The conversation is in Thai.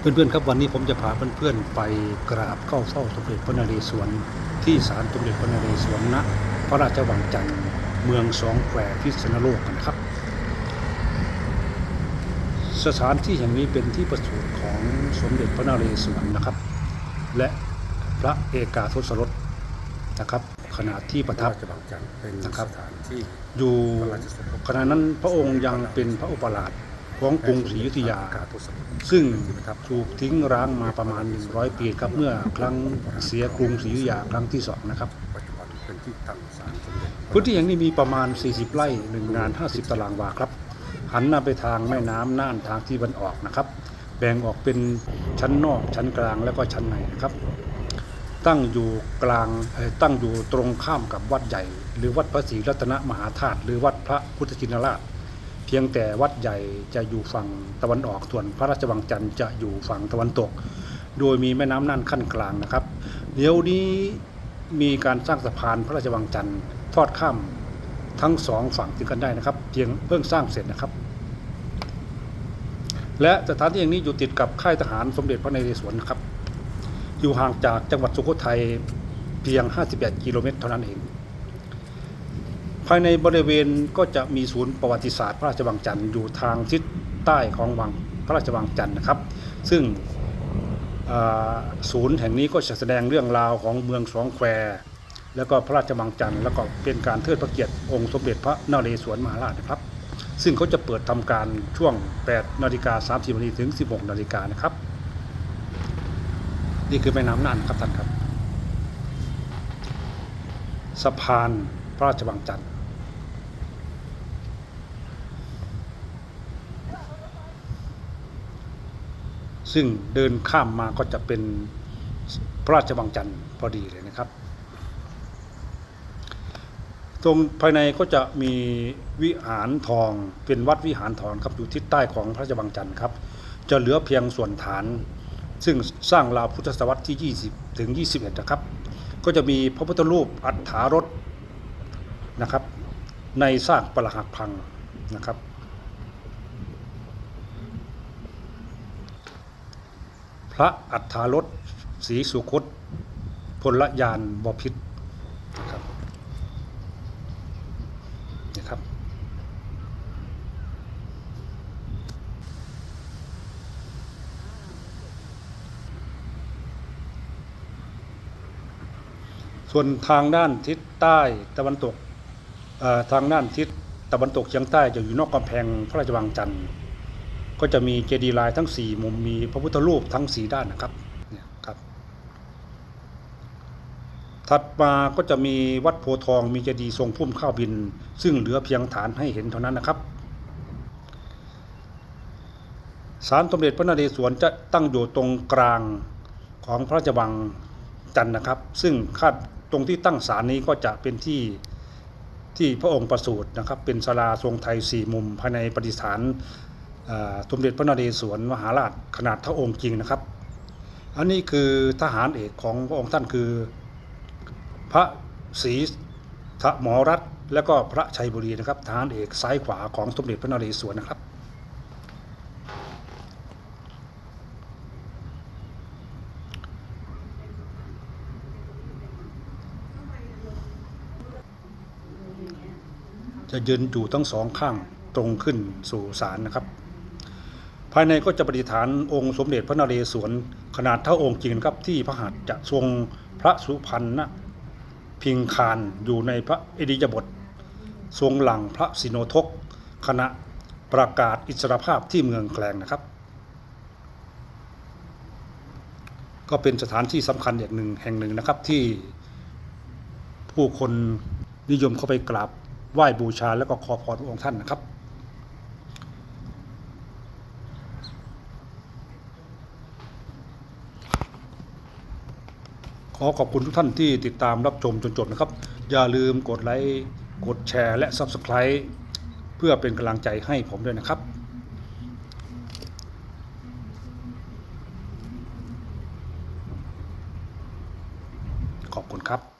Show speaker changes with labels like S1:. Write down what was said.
S1: เพื่อนๆครับวันนี้ผมจะพาเพื่อนๆไปกราบเข้าเฝ้าสมเด็จพระนเรศวรที่ศาลสมเด็จพระนเรศวรณพระราชวังจันทร์เมืองสองแควพิษณุโลกกันนะครับ สถานที่แห่งนี้เป็นที่ประสูติของสมเด็จพระนเรศวรนะครับ และพระเอกาทศรสนะครับขณะที่ประทับ
S2: ราชบังจันทร์เป็น
S1: นะครับ
S2: สถานที่
S1: อยู่ขณะนั้นพระองค์ยังเป็นพระอุปราช ของกรุงศรีอยุธยา ซึ่งถูกทิ้งร้างมาประมาณ 100 ปีครับเมื่อครั้งเสียกรุงศรีอยุธยาครั้งที่สองนะครับ
S2: ปัจจุบันที่ตั้งศาลสมเด็จ
S1: พื้นที่แห่งนี้มีประมาณ 40 ไร่หนึ่งงาน 50 ตารางวาครับ หันหน้าไปทางแม่น้ำน่านทางที่บันออกนะครับ แบ่งออกเป็นชั้นนอกชั้นกลางแล้วก็ชั้นในนะครับ ตั้งอยู่กลางตั้งอยู่ตรงข้ามกับวัดใหญ่ หรือวัดพระศรีรัตนมหาธาตุหรือวัดพระพุทธชินราช พียงแต่วัดใหญ่จะอยู่ฝั่งตะวันออกส่วนพระราชวังจันทร์จะอยู่ฝั่งตะวันตก โดยมีแม่น้ำน่านขั้นกลางนะครับ เดี๋ยวนี้มีการสร้างสะพานพระราชวังจันทร์ทอดข้ามทั้งสองฝั่งถึงกันได้นะครับเพียงเพิ่งสร้างเสร็จนะครับ และสถานที่แห่งนี้อยู่ติดกับค่ายทหารสมเด็จพระนเรศวรนะครับ อยู่ห่างจากจังหวัดสุโขทัยเพียง 58 กิโลเมตรเท่านั้นเองายในบริเวณก็จะมีศูนย์ประวัติศาสตร์ พระราชวังจันทร์อยู่ทางทิศใต้ของวังพระราชวังจันทร์นะครับ ซึ่งศูนย์แห่งนี้ก็จะแสดงเรื่องราวของเมืองสองแควแล้วก็พระราชวังจันทร์แล้วก็เป็นการเทิดพระเกียรติองค์สมเด็จพระนเรศวรมหาราชนะครับ ซึ่งเขาจะเปิดทำการช่วง 8 นาฬิกา30นาทีถึง 16 นาฬิกานะครับ นี่คือแม่น้ำน่านครับท่านครับ สะพานพระราชวังจันทร์ ซึ่งเดินข้ามมาก็จะเป็นพระราชวังจันทร์พอดีเลยนะครับ ตรงภายในก็จะมีวิหารทองเป็นวัดวิหารทองครับอยู่ทิศใต้ของพระราชวังจันทร์ครับ จะเหลือเพียงส่วนฐาน ซึ่งสร้างราวพุทธศตวรรษที่ 20 ถึง 21 นะครับ ก็จะมีพระพุทธรูปอัฏฐารถนะครับ ในซากปรักหักพังนะครับ ระอัฏฐารถสีสุคตพลยานบพิษนะครับนะครับ ส่วนทางด้านทิศใต้ตะวันตกทางด้านทิศตะวันตกเฉียงใต้จะอยู่นอกกำแพงพระราชวังจันทร์ ก็จะมีเจดีย์ลายทั้งสี่มุมมีพระพุทธรูปทั้งสีด้านนะครับเนี่ยครับ ถัดมาก็จะมีวัดโพธิ์ทองมีเจดีย์ทรงพุ่มข้าวบิน ซึ่งเหลือเพียงฐานให้เห็นเท่านั้นนะครับศาลสมเด็จพระนเรศวรจะตั้งอยู่ตรงกลางของพระราชวังจันทร์นะครับ ซึ่งคาดตรงที่ตั้งศาลนี้ก็จะเป็นที่ที่พระองค์ประสูตินะครับ เป็นศาลาทรงไทยสี่มุมภายในประดิฐาน สมเด็จพระนเรศวรมหาราชขนาดเท่าองค์จริงนะครับ อันนี้คือทหารเอกของพระองค์ท่านคือ พระศรีทหมอรัตและก็พระชัยบุรีนะครับทหารเอกซ้ายขวาของสมเด็จพระนเรศวรนะครับ จะยืนอยู่ทั้งสองข้างตรงขึ้นสู่ศาลนะครับ ภายในก็จะประดิษฐานองค์สมเด็จพระนเรศวรขนาดเท่าองค์จริงนครับที่พระหัตถ์จะทรงพระสุพรรณพิงคารอยู่ในพระอิริยาบถทรงหลังพระสิโนทกขณะประกาศอิสรภาพที่เมืองแกลงนะครับ ก็เป็นสถานที่สำคัญอย่างหนึ่งแห่งหนึ่งนะครับที่ผู้คนนิยมเข้าไปกราบไหว้บูชาแล้วก็ขอพรพระองค์ท่านนะครับ ขอขอบคุณทุกท่านที่ติดตามรับชมจนจบนะครับ อย่าลืมกดไลค์กดแชร์และ Subscribe เพื่อเป็นกำลังใจให้ผมด้วยนะครับขอบคุณครับ